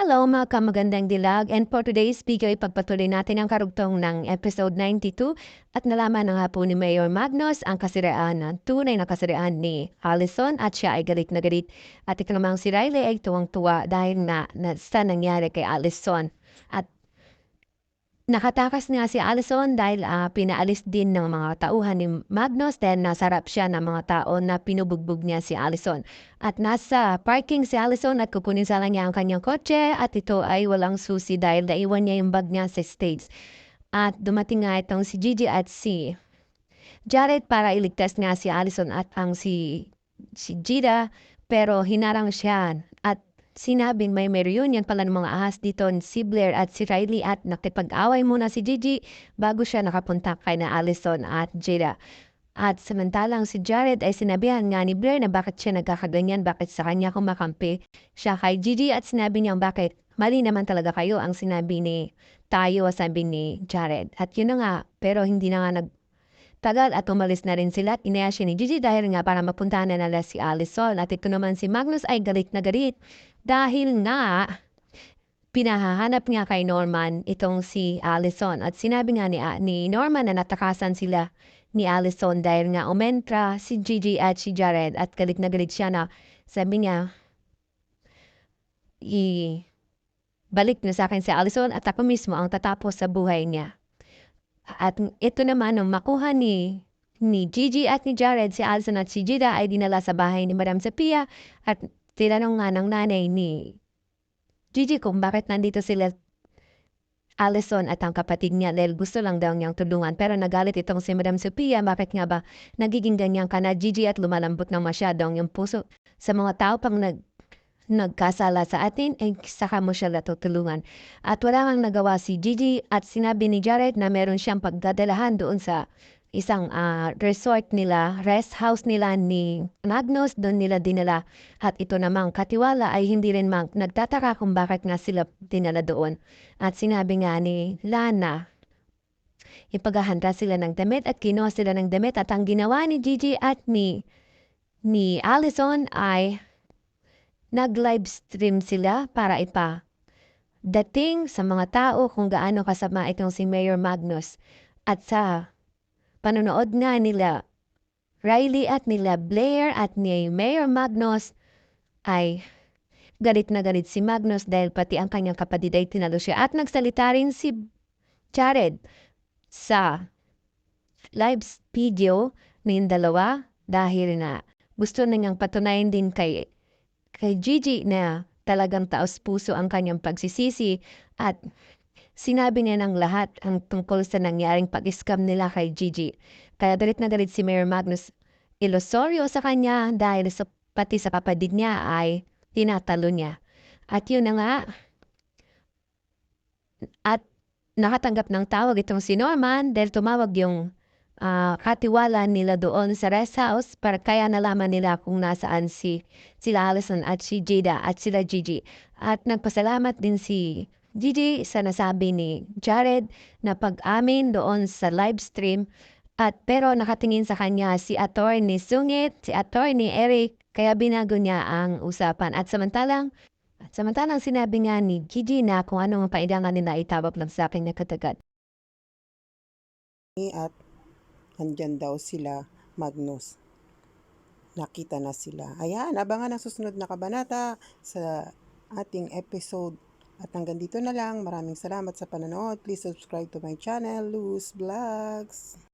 Hello mga kamagandang dilag. And for today's video ipagpatuloy natin ang karugtong ng episode 92 at nalaman na nga po ni Mayor Magnus ang kasiraan ng tunay na kasiraan ni Allison at siya ay galit na galit. At ito namang si Riley ay tuwang-tuwa dahil na, na sa nangyari kay Allison. At Nakatakas nga si Allison dahil ah, pinaalis din ng mga tauhan ni Magnus dahil nasarap siya ng mga tao na pinubugbog niya si Allison. At nasa parking si Allison at kukunin sa lang niya ang kanyang kotse at ito ay walang susi dahil naiwan niya yung bag niya sa stage. At dumating nga itong si Gigi at si Jared para iligtas nga si Allison at ang si si Gida pero hinarang siya at sinabing may, may reunion pala ng mga ahas dito si Blair at si Riley at nakipag-away muna si Gigi bago siya nakapunta kay na Allison at Jada. At samantalang si Jared ay sinabihan nga ni Blair na bakit siya nagkakaganyan, bakit sa kanya kumakampi siya kay Gigi at sinabi niya bakit mali naman talaga kayo ang sinabi ni tayo sabi ni Jared. At yun na nga, pero hindi na nga nag Tagal at umalis na rin sila at inaya ni Gigi dahil nga para mapuntahan na nila si Allison. At ito naman si Magnus ay galit na galit dahil nga pinahahanap nga kay Norman itong si Allison. At sinabi nga ni, ni Norman na natakasan sila ni Allison dahil nga umentra si Gigi at si Jared at galit na galit siya na sabi niya i balik na sa akin si Allison at ako mismo ang tatapos sa buhay niya. At ito naman, nung makuha ni, ni Gigi at ni Jared, si Alison at si Gida ay dinala sa bahay ni Madam Sophia at tinanong nga ng nanay ni Gigi kung bakit nandito sila Alison at ang kapatid niya dahil gusto lang daw niyang tulungan. Pero nagalit itong si Madam Sophia. Bakit nga ba nagiging ganyan ka na Gigi at lumalambot ng masyadong yung puso sa mga tao pang nag nagkasala sa atin, ay saka mo siya natutulungan. At wala kang nagawa si Gigi at sinabi ni Jared na meron siyang pagdadalahan doon sa isang ah, resort nila, rest house nila ni Magnus, doon nila dinala. At ito namang katiwala ay hindi rin mang nagtataka kung bakit nga sila dinala doon. At sinabi nga ni Lana, ipaghahanda sila ng damit at kinuha sila ng damit at ang ginawa ni Gigi at ni ni Allison ay nag-live stream sila para ipa dating sa mga tao kung gaano kasama itong si Mayor Magnus. At sa panonood nga nila Riley at nila Blair at ni Mayor Magnus ay galit na galit si Magnus dahil pati ang kanyang kapatid ay tinalo siya. At nagsalita rin si Jared sa live video ng dalawa dahil na gusto na niyang patunayan din kay kay Gigi na talagang taos puso ang kanyang pagsisisi at sinabi niya ng lahat ang tungkol sa nangyaring pag-scam nila kay Gigi. Kaya galit na galit si Mayor Magnus Ilosorio sa kanya dahil sa, pati sa kapatid niya ay tinatalo niya. At yun na nga, at nakatanggap ng tawag itong si Norman dahil tumawag yung ah, katiwala nila doon sa rest house para kaya nalaman nila kung nasaan si sila Allison at si Jada at sila Gigi. At nagpasalamat din si Gigi sa nasabi ni Jared na pag-amin doon sa live stream at pero nakatingin sa kanya si attorney Sungit, si attorney Eric, kaya binago niya ang usapan. At samantalang, samantalang sinabi nga ni Gigi na kung anong paidangan nila itabap lang sa aking nakatagat. at andyan daw sila Magnus. Nakita na sila. Ayan, abangan ang susunod na kabanata sa ating episode. At hanggang dito na lang. Maraming salamat sa panonood. Please subscribe to my channel, Luz Vlogs.